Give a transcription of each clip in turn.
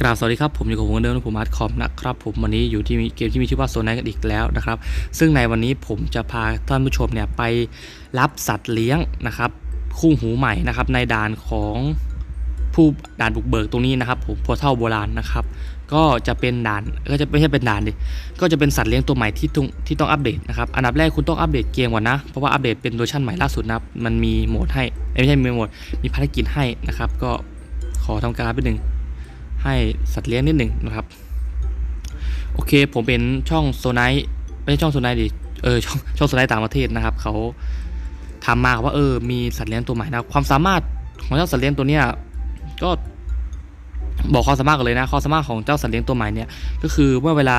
กราบสวัสดีครับ ผมอยู่กับผมเหมือนเดิมผมอาร์ตคอมนะครับผมวันนี้อยู่ที่เกมที่มีชื่อว่าโซนไนกันอีกแล้วนะครับ ซึ่งในวันนี้ผมจะพาท่านผู้ชมเนี่ยไปรับสัตว์เลี้ยงนะครับ คู่หูใหม่นะครับ ในด่านของผู้ด่านบุกเบิกตรงนี้นะครับผมพอเท่าโบราณนะครับ ก็จะเป็นด่านก็จะไม่ใช่เป็นด่านดิก็จะเป็นสัตว์เลี้ยงตัวใหม่ที่ต้องที่ต้องอัปเดตนะครับอันดับแรกคุณต้องอัปเดตเกมก่อนนะเพราะว่าอัปเดตเป็นเวอร์ชันใหม่ล่าสุดนะครับมันมีโหมดให้ไม่ใช่มีโหมดมีภารกิจให้นะครับ ก็ขอทำการไปหนึ่ง ให้สัตว์เลี้ยงนิดหนึ่งนะครับ โอเคผมเป็นช่องโซไนไม่ใช่ช่องโซไนดิเออช่องช่องโซไนต่างประเทศนะครับเขาทำมาว่าเออมีสัตว์เลี้ยงตัวใหม่นะความสามารถของเจ้าสัตว์เลี้ยงตัวเนี้ยก็บอกความสามารถกันเลยนะความสามารถของเจ้าสัตว์เลี้ยงตัวใหม่เนี่ยก็คือเมื่อเวลา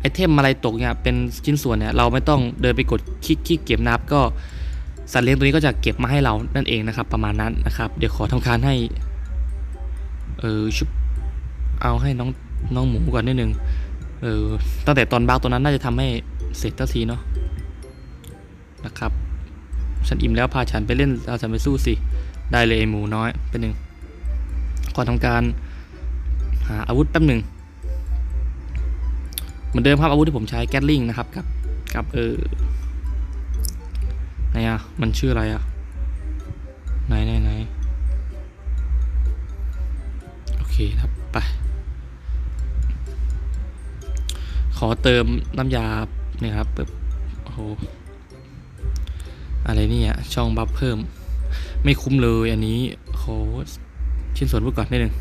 ไอเทมอะไรตกเนี่ยเป็นชิ้นส่วนเนี่ยเราไม่ต้องเดินไปกดคลิกคลิกเก็บนะครับก็สัตว์เลี้ยงตัวนี้ก็จะเก็บมาให้เรานั่นเองนะครับ ประมาณนั้นนะครับ เดี๋ยวขอทำการให้เออชุบ เอาให้น้องน้องหมูก่อนนิดนึงเออตั้งแต่ตอนบาตัวนั้นน่าจะทำให้เสร็จทันทีเนาะนะครับ ฉันอิ่มแล้วพาฉันไปเล่นเอาฉันไปสู้สิ ได้เลยไอหมูน้อยเป็นหนึ่งก่อนทำการหาอาวุธแป๊บหนึ่งเหมือนเดิมครับอาวุธที่ผมใช้แกตลิงนะครับกับกับเออไหนอะมันชื่ออะไรอะไหนไหนไหนโอเคครับไป ขอเติมน้ำยาเนี่ยครับแบบโอ้โหอะไรเนี่ยช่องบัฟเพิ่ม ไม่คุ้มเลยอันนี้โหชิ้นส่วนพูดก่อนนิดนึง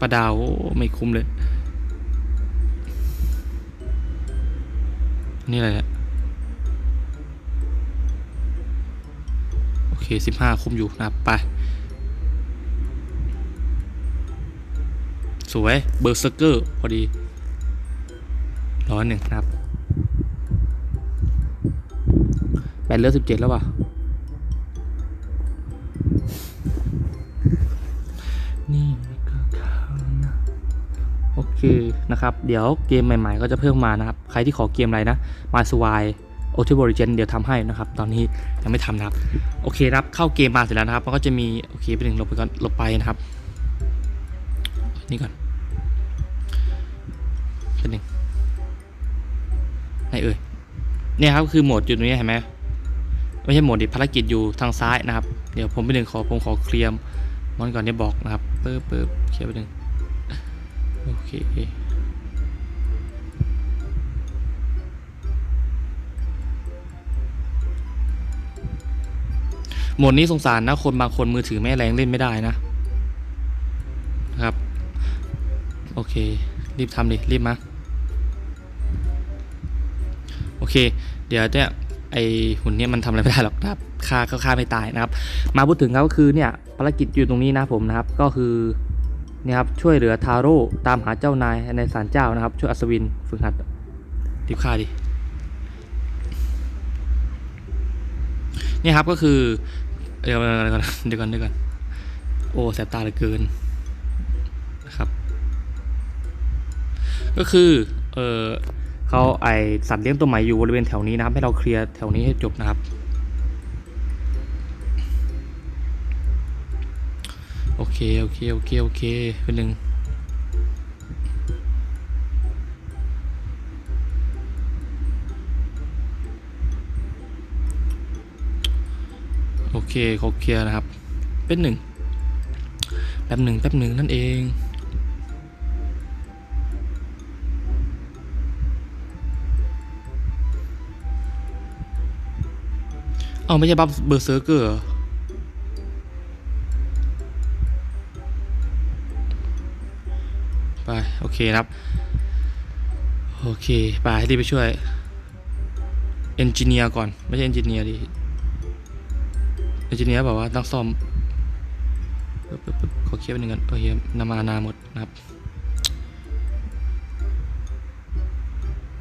ปลาดาวไม่คุ้มเลย นี่อะไรเนี่ย เคสิบห้าคุ้มอยู่นะครับไป สวย เบอร์เซอร์เกอร์ พอดีร้อยหนึ่งนะครับแบตเลือดสิบเจ็ดแล้วป่ะนี่ก็เขานะโอเคนะครับ เดี๋ยวเกมใหม่ ๆ ก็จะเพิ่มมานะครับ ใครที่ขอเกมอะไรนะ มาสวาย โอทิบริเจนเดี๋ยวทำให้นะครับ ตอนนี้ยังไม่ทำนะครับ โอเคครับเข้าเกมมาเสร็จแล้วนะครับ มันก็จะมี โอเคไปหนึ่งลบไปก่อนลบไปนะครับ นี่ก่อนเป็นหนึ่งไหนเอ่ยเนี่ยครับคือโหมดอยู่ตรงนี้เห็นไหมไม่ใช่โหมดดิภารกิจอยู่ทางซ้ายนะครับ เดี๋ยวผมไปหนึ่งขอผมขอเคลียร์มอนก่อนเนี่ยบอกนะครับเปิบเปิบเคลียร์ไปหนึ่งโอเค โหมดนี้สงสารนะคนบางคนมือถือไม่แรงเล่นไม่ได้นะ ครับ โอเค รีบทำดิ รีบมาโอเค เดี๋ยวเนี่ยไอหุ่นเนี่ยมันทำอะไรไม่ได้หรอกนะครับฆ่าก็ฆ่าไม่ตายนะครับ มาพูดถึงก็คือเนี่ยภารกิจอยู่ตรงนี้นะผมนะครับ ก็คือเนี่ยครับช่วยเหลือทาโร่ตามหาเจ้านายในศาลเจ้านะครับ ช่วยอัศวินฝึกหัดรีบฆ่าดิ นี่ครับก็คือเดี๋ยวเดี๋ยวก่อนเดี๋ยวก่อนเดี๋ยวก่อนโอ้แสบตาเหลือเกินนะครับ ก็คือเออเขาไอสัตว์เลี้ยงตัวใหม่อยู่บริเวณแถวนี้นะครับ ให้เราเคลียร์แถวนี้ให้จบนะครับ โอเค โอเค โอเค โอเคเป็นหนึ่ง เคเขาเคลียร์นะครับ เป็นหนึ่งแป๊บหนึ่งแป๊บหนึ่งนั่นเองเอาไม่ใช่บัฟเบอร์เซอร์เกอร์ไป โอเคครับ โอเค ไปรีบไปช่วยเอนจิเนียร์ก่อน ไม่ใช่เอนจิเนียร์ดิ อนจิเนียร์บอกว่าต้องซ่อมขอเคลียร์หนึ่งกันโอเคนามานาหมดนะครับ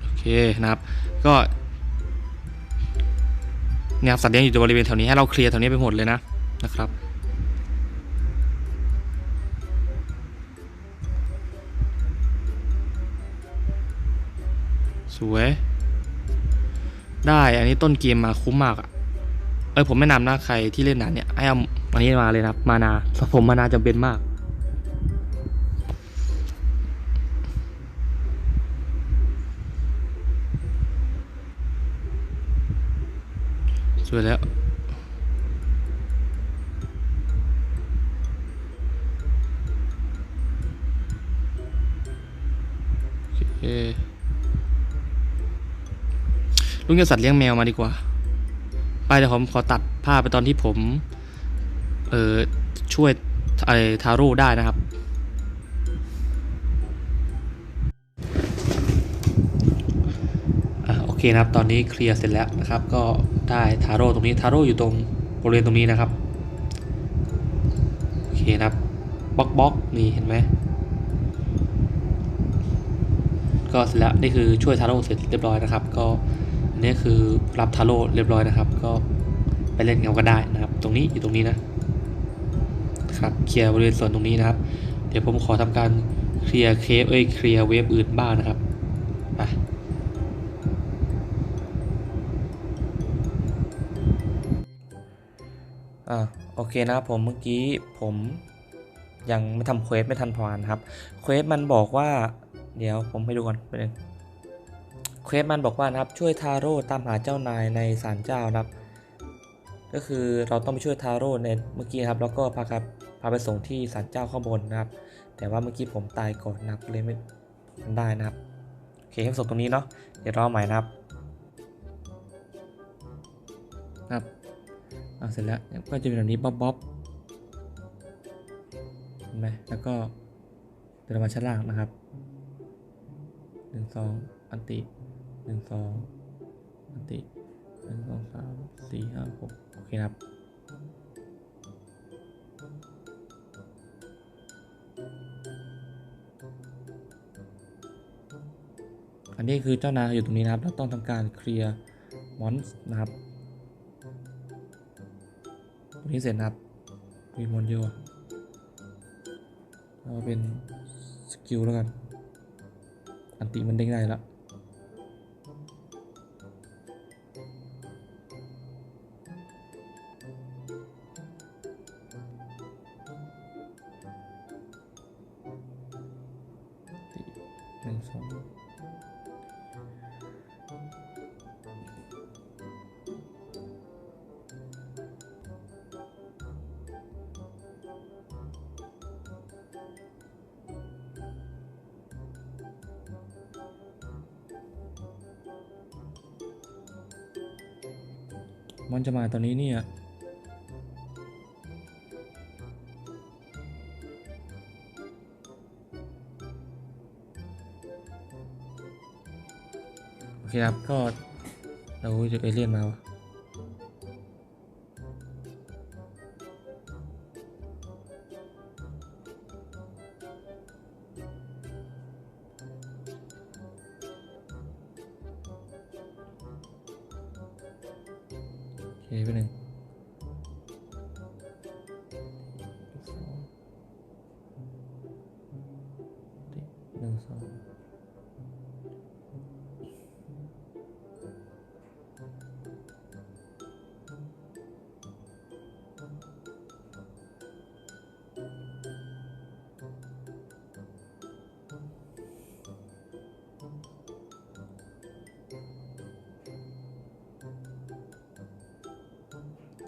โอเคนะครับ ก็เนี่ยครับสัตว์เลี้ยงอยู่บริเวณแถวนี้ให้เราเคลียร์แถวนี้ไปหมดเลยนะนะครับสวย ได้ อันนี้ต้นเกมมาคุ้มมากอะ เอ้ยผมแนะนำนะใครที่เล่นด่านเนี่ยให้เอาอันนี้มาเลยนะครับ มานาผมมานาจำเป็นมาก สวยแล้วลุงจะสัตว์เลี้ยงแมวมาดีกว่า ไปเดี๋ยวผมขอตัดภาพไปตอนที่ผม เออช่วยไอ้ทาโร่ได้นะครับ โอเคนะครับ ตอนนี้เคลียร์เสร็จแล้วนะครับ ก็ได้ทาโร่ตรงนี้ ทาโร่อยู่ตรงบริเวณตรงนี้นะครับ โอเคนะครับบล็อกบล็อกนี่เห็นไหม ก็เสร็จแล้ว นี่คือช่วยทาโร่เสร็จเรียบร้อยนะครับ ก็ นี้คือรับทาโร่เรียบร้อยนะครับ ก็ไปเล่นเงาก็ได้นะครับ ตรงนี้อยู่ตรงนี้นะครับเคลียร์บริเวณส่วนตรงนี้นะครับ เดี๋ยวผมขอทำการเคลียร์เคฟเอ้ยเคลียร์เวฟอื่นบ้างนะครับไปอ่าโอเคนะครับผมเมื่อกี้ผมยังไม่ทำเควสไม่ทันพานครับเควสมันบอกว่า เดี๋ยวผมไปดูก่อนไปบนึง เควสมันบอกว่านะครับช่วยทาโร่ตามหาเจ้านายในศาลเจ้านะครับ ก็คือเราต้องไปช่วยทาโร่ในเมื่อกี้ครับแล้วก็พาครับพาไปส่งที่ศาลเจ้าข้างบนนะครับ แต่ว่าเมื่อกี้ผมตายก่อนนะครับเลยไม่ได้นะครับโอเคให้ส่งตรงนี้เนาะเดี๋ยวรอใหม่นะครับครับเอาเสร็จแล้วก็จะเป็นแบบนี้บ๊อบบ๊อบเห็นไหมแล้วก็เดินมาชั้นล่างนะครับหนึ่งสอง อันติหนึ่งสองอันติหนึ่งสองสามสี่ห้าหกโอเคครับอันนี้คือเจ้านายอยู่ตรงนี้นะครับเราต้องทำการเคลียร์มอนส์นะครับตรงนี้เสร็จนะครับมีมอนเยอะเราเป็นสกิลแล้วกัน อันติมันเด้งได้แล้ว หนึ่งสอง เนี่ยโอเคครับก็เราจะเอเลี่ยนมาวะโอเคไปหนึ่ง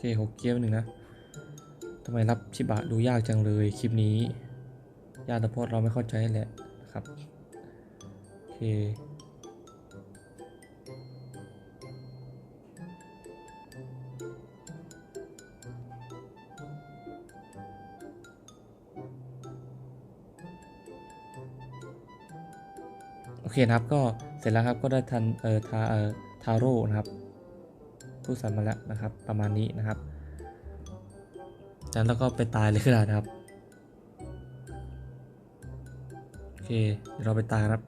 เคหกเกียร์หนึ่งนะทำไมรับชิบะดูยากจังเลยคลิปนี้ยาต่เพราะเราไม่เข้าใจแหละนะครับโอเคโอเคนะครับก็เสร็จแล้วครับก็ได้ทันเอ่อทาเอ่อทาโร่นะครับ ผู้สันมาแล้วนะครับ ประมาณนี้นะครับจากนั้นแล้วก็ไปตายเลยขนาดนะครับ โอเค เดี๋ยวเราไปตายครับ